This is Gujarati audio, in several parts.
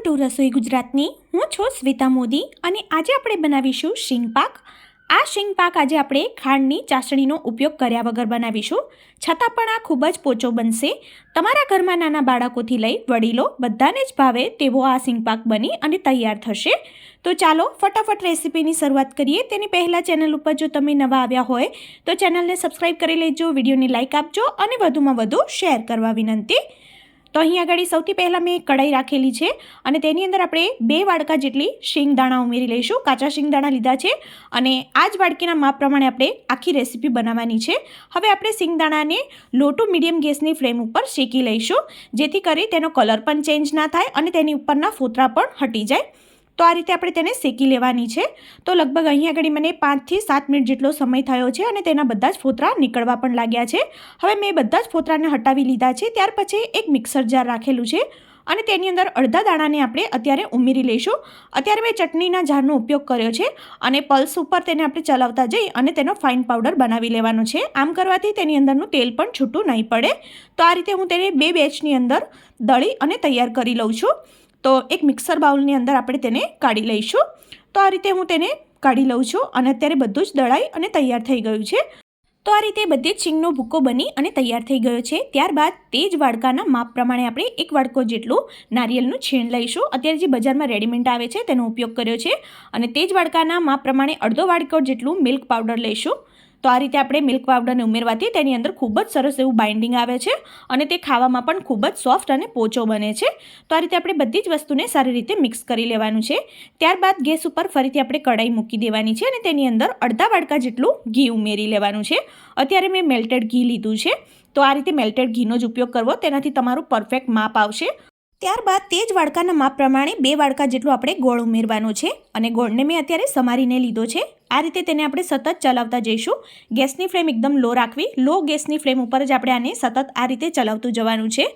ટુ રસોઈ ગુજરાતની. હું છું સ્મિતા મોદી અને આજે આપણે બનાવીશું શીંગ પાક. આ શીંગ પાક આજે આપણે ખાંડની ચાસણીનો ઉપયોગ કર્યા વગર બનાવીશું. છતાં પણ આ ખૂબ જ પોચો બનશે. તમારા ઘરમાં નાના બાળકોથી લઈ વડીલો બધાને જ ભાવે તેવો આ શીંગ પાક બની અને તૈયાર થશે. તો ચાલો ફટાફટ રેસીપીની શરૂઆત કરીએ. તેની પહેલાં ચેનલ ઉપર જો તમે નવા આવ્યા હોય, તો ચેનલને સબસ્ક્રાઈબ કરી લેજો, વિડીયોને લાઇક આપજો અને વધુમાં વધુ શેર કરવા વિનંતી. તો અહીં આગળ સૌથી પહેલાં મેં કઢાઈ રાખેલી છે અને તેની અંદર આપણે બે વાડકા જેટલી શિંગદાણા ઉમેરી લઈશું. કાચા શીંગદાણા લીધા છે અને આ જ વાડકીના માપ પ્રમાણે આપણે આખી રેસીપી બનાવવાની છે. હવે આપણે શિંગદાણાને લો ટુ મીડિયમ ગેસની ફ્લેમ ઉપર શેકી લઈશું જેથી કરી તેનો કલર પણ ચેન્જ ના થાય અને તેની ઉપરના ફોતરા પણ હટી જાય. તો આ રીતે આપણે તેને શેકી લેવાની છે. તો લગભગ અહીંયા આગળ મને પાંચથી સાત મિનિટ જેટલો સમય થયો છે અને તેના બધા જ ફોતરા નીકળવા પણ લાગ્યા છે. હવે મેં બધા જ ફોતરાને હટાવી લીધા છે, ત્યાર પછી એક મિક્સર જાર રાખેલું છે અને તેની અંદર અડધા દાણાને આપણે અત્યારે ઉમેરી લઈશું. અત્યારે મેં ચટણીના જારનો ઉપયોગ કર્યો છે અને પલ્સ ઉપર તેને આપણે ચલાવતા જઈ અને તેનો ફાઇન પાવડર બનાવી લેવાનો છે. આમ કરવાથી તેની અંદરનું તેલ પણ છૂટું નહીં પડે. તો આ રીતે હું તેને બે બેચની અંદર દળી અને તૈયાર કરી લઉં છું. તો એક મિક્સર બાઉલની અંદર આપણે તેને કાઢી લઈશું. તો આ રીતે હું તેને કાઢી લઉં છું અને અત્યારે બધું જ દળાઈ અને તૈયાર થઈ ગયું છે. તો આ રીતે બધી જ શીંગનો ભૂકો બની અને તૈયાર થઈ ગયો છે. ત્યારબાદ તે જ વાડકાના માપ પ્રમાણે આપણે એક વાડકો જેટલું નારિયેળનું છીણ લઈશું. અત્યારે જે બજારમાં રેડીમેડ આવે છે તેનો ઉપયોગ કર્યો છે. અને તે જ વાડકાના માપ પ્રમાણે અડધો વાડકો જેટલું મિલ્ક પાવડર લઈશું. તો આ રીતે આપણે મિલ્ક પાવડરને ઉમેરવાથી તેની અંદર ખૂબ જ સરસ એવું બાઇન્ડિંગ આવે છે અને તે ખાવામાં પણ ખૂબ જ સોફ્ટ અને પોચો બને છે. તો આ રીતે આપણે બધી જ વસ્તુને સારી રીતે મિક્સ કરી લેવાનું છે. ત્યારબાદ ગેસ ઉપર ફરીથી આપણે કઢાઈ મૂકી દેવાની છે અને તેની અંદર અડધા વાડકા જેટલું ઘી ઉમેરી લેવાનું છે. અત્યારે મેં મેલ્ટેડ ઘી લીધું છે. તો આ રીતે મેલ્ટેડ ઘીનો જ ઉપયોગ કરવો, તેનાથી તમારું પરફેક્ટ માપ આવશે. ત્યારબાદ તે જ વાડકાના માપ પ્રમાણે બે વાડકા જેટલું આપણે ગોળ ઉમેરવાનો છે અને ગોળને મેં અત્યારે સમારીને લીધો છે. આ રીતે તેને આપણે સતત ચલાવતા જઈશું. ગેસની ફ્લેમ એકદમ લો રાખવી. લો ગેસની ફ્લેમ ઉપર જ આપણે આને સતત આ રીતે ચલાવતું જવાનું છે.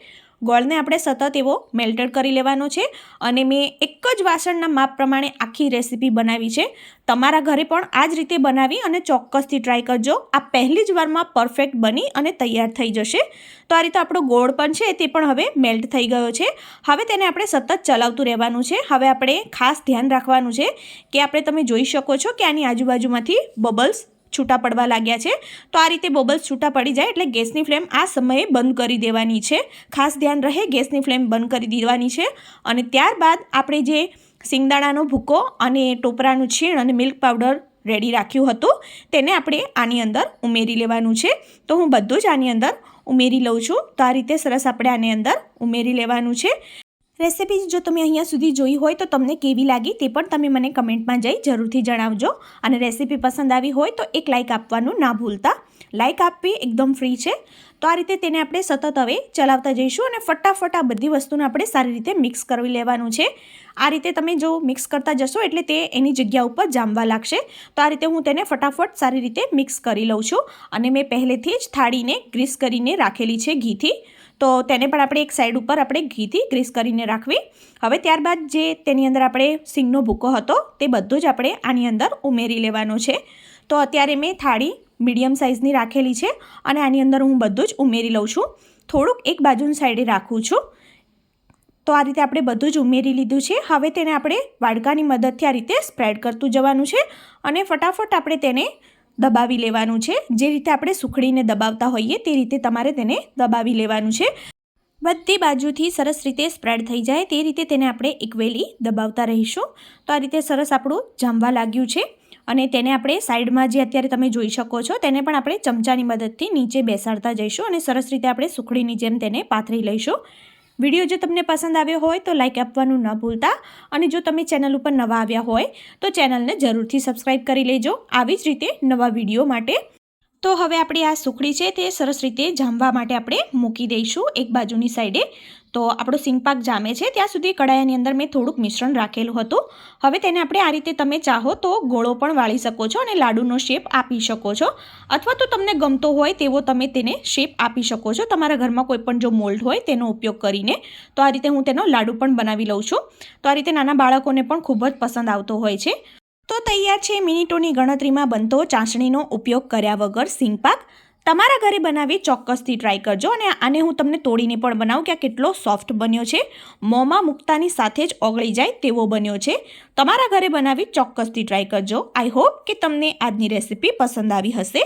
ગોળને આપણે સતત એવો મેલ્ટેડ કરી લેવાનો છે અને મેં એક જ વાસણના માપ પ્રમાણે આખી રેસીપી બનાવી છે. તમારા ઘરે પણ આ જ રીતે બનાવી અને ચોક્કસથી ટ્રાય કરજો. આ પહેલી જ વારમાં પરફેક્ટ બની અને તૈયાર થઈ જશે. તો આ રીતે આપણો ગોળ પણ છે તે પણ હવે મેલ્ટ થઈ ગયો છે. હવે તેને આપણે સતત ચલાવતું રહેવાનું છે. હવે આપણે ખાસ ધ્યાન રાખવાનું છે કે આપણે તમે જોઈ શકો છો કે આની આજુબાજુમાંથી બબલ્સ છૂટા પડવા લાગ્યા છે. તો આ રીતે બબલ્સ છૂટા પડી જાય એટલે ગેસની ફ્લેમ આ સમયે બંધ કરી દેવાની છે. ખાસ ધ્યાન રહે ગેસની ફ્લેમ બંધ કરી દેવાની છે. અને ત્યારબાદ આપણે જે સિંગદાણાનો ભૂકો અને ટોપરાનું છીણ અને મિલ્ક પાવડર રેડી રાખ્યું હતું, તેને આપણે આની અંદર ઉમેરી લેવાનું છે. તો હું બધું જ આની અંદર ઉમેરી લઉં છું. તો આ રીતે સરસ આપણે આની અંદર ઉમેરી લેવાનું છે. રેસિપી જો તમે અહીંયા સુધી જોઈ હોય તો તમને કેવી લાગી તે પણ તમે મને કમેન્ટમાં જઈ જરૂરથી જણાવજો. અને રેસિપી પસંદ આવી હોય તો એક લાઇક આપવાનું ના ભૂલતા. લાઇક આપવી એકદમ ફ્રી છે. તો આ રીતે તેને આપણે સતત હવે ચલાવતા જઈશું અને ફટાફટ આ બધી વસ્તુને આપણે સારી રીતે મિક્સ કરી લેવાનું છે. આ રીતે તમે જો મિક્સ કરતા જશો એટલે તે એની જગ્યા ઉપર જામવા લાગશે. તો આ રીતે હું તેને ફટાફટ સારી રીતે મિક્સ કરી લઉં છું. અને મેં પહેલેથી જ થાળીને ગ્રીસ કરીને રાખેલી છે ઘીથી. તો તેને પણ આપણે એક સાઈડ ઉપર આપણે ઘીથી ગ્રીસ કરીને રાખવી. હવે ત્યારબાદ જે તેની અંદર આપણે સિંગનો ભૂકો હતો, તે બધો જ આપણે આની અંદર ઉમેરી લેવાનો છે. તો અત્યારે મેં થાળી મીડિયમ સાઇઝની રાખેલી છે અને આની અંદર હું બધું જ ઉમેરી લઉં છું. થોડુંક એક બાજુની સાઈડે રાખું છું. તો આ રીતે આપણે બધું જ ઉમેરી લીધું છે. હવે તેને આપણે વાડકાની મદદથી આ રીતે સ્પ્રેડ કરતું જવાનું છે અને ફટાફટ આપણે તેને દબાવી લેવાનું છે. જે રીતે આપણે સુખડીને દબાવતા હોઈએ તે રીતે તમારે તેને દબાવી લેવાનું છે. બધી બાજુથી સરસ રીતે સ્પ્રેડ થઈ જાય તે રીતે તેને આપણે એકવેલી દબાવતા રહીશું. તો આ રીતે સરસ આપણું જામવા લાગ્યું છે. અને તેને આપણે સાઈડમાં જે અત્યારે તમે જોઈ શકો છો તેને પણ આપણે ચમચાની મદદથી નીચે બેસાડતા જઈશું અને સરસ રીતે આપણે સુખડીની જેમ તેને પાથરી લઈશું. વીડિયો જો તમને પસંદ આવ્યો હોય તો લાઇક આપવાનું ન ભૂલતા અને જો તમે ચેનલ ઉપર નવા આવ્યા હોય તો ચેનલને જરૂરથી સબસ્ક્રાઈબ કરી લેજો. આવી જ રીતે નવા વીડિયો માટે તો હવે આપણી આ સુખડી છે તે સરસ રીતે જામવા માટે આપણે મૂકી દઈશું એક બાજુની સાઈડે. તો આપણો સિંગપાક જામે છે, ત્યાં સુધી કડાયાની અંદર મેં થોડુંક મિશ્રણ રાખેલું હતું. હવે તેને આપણે આ રીતે તમે ચાહો તો ગોળો પણ વાળી શકો છો અને લાડુનો શેપ આપી શકો છો. અથવા તો તમને ગમતો હોય તેવો તમે તેને શેપ આપી શકો છો. તમારા ઘરમાં કોઈ પણ જો મોલ્ડ હોય તેનો ઉપયોગ કરીને. તો આ રીતે હું તેનો લાડુ પણ બનાવી લઉં છું. તો આ રીતે નાના બાળકોને પણ ખૂબ જ પસંદ આવતો હોય છે. તો તૈયાર છે મિનિટોની ગણતરીમાં બનતો ચાસણીનો ઉપયોગ કર્યા વગર સિંગપાક. તમારા ઘરે બનાવી ચોક્કસથી ટ્રાય કરજો અને આને હું તમને તોડીને પણ બનાવું કે આ કેટલો સોફ્ટ બન્યો છે. મોંમાં મૂકતાની સાથે જ ઓગળી જાય તેવો બન્યો છે. તમારા ઘરે બનાવી ચોક્કસથી ટ્રાય કરજો. આઈ હોપ કે તમને આજની રેસિપી પસંદ આવી હશે.